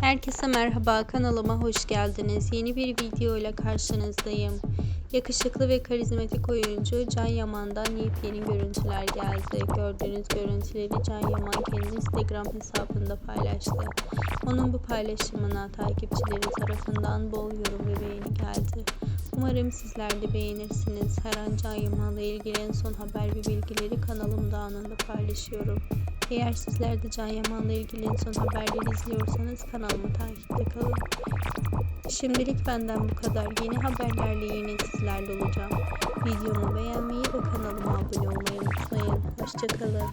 Herkese merhaba kanalıma hoş geldiniz. Yeni bir video ile karşınızdayım. Yakışıklı ve karizmatik oyuncu Can Yaman'dan yepyeni görüntüler geldi. Gördüğünüz görüntüleri Can Yaman kendi Instagram hesabında paylaştı. Onun bu paylaşımına takipçileri tarafından bol yorum ve beğeni geldi. Umarım sizler de beğenirsiniz. Her an Can Yaman'la ilgili en son haber ve bilgileri kanalımda anında paylaşıyorum. Eğer sizler de Can Yaman'la ilgili en son haberleri izliyorsanız kanalımı takipte kalın. Şimdilik benden bu kadar. Yeni haberlerle yine sizlerle olacağım. Videomu beğenmeyi ve kanalıma abone olmayı unutmayın. Hoşçakalın.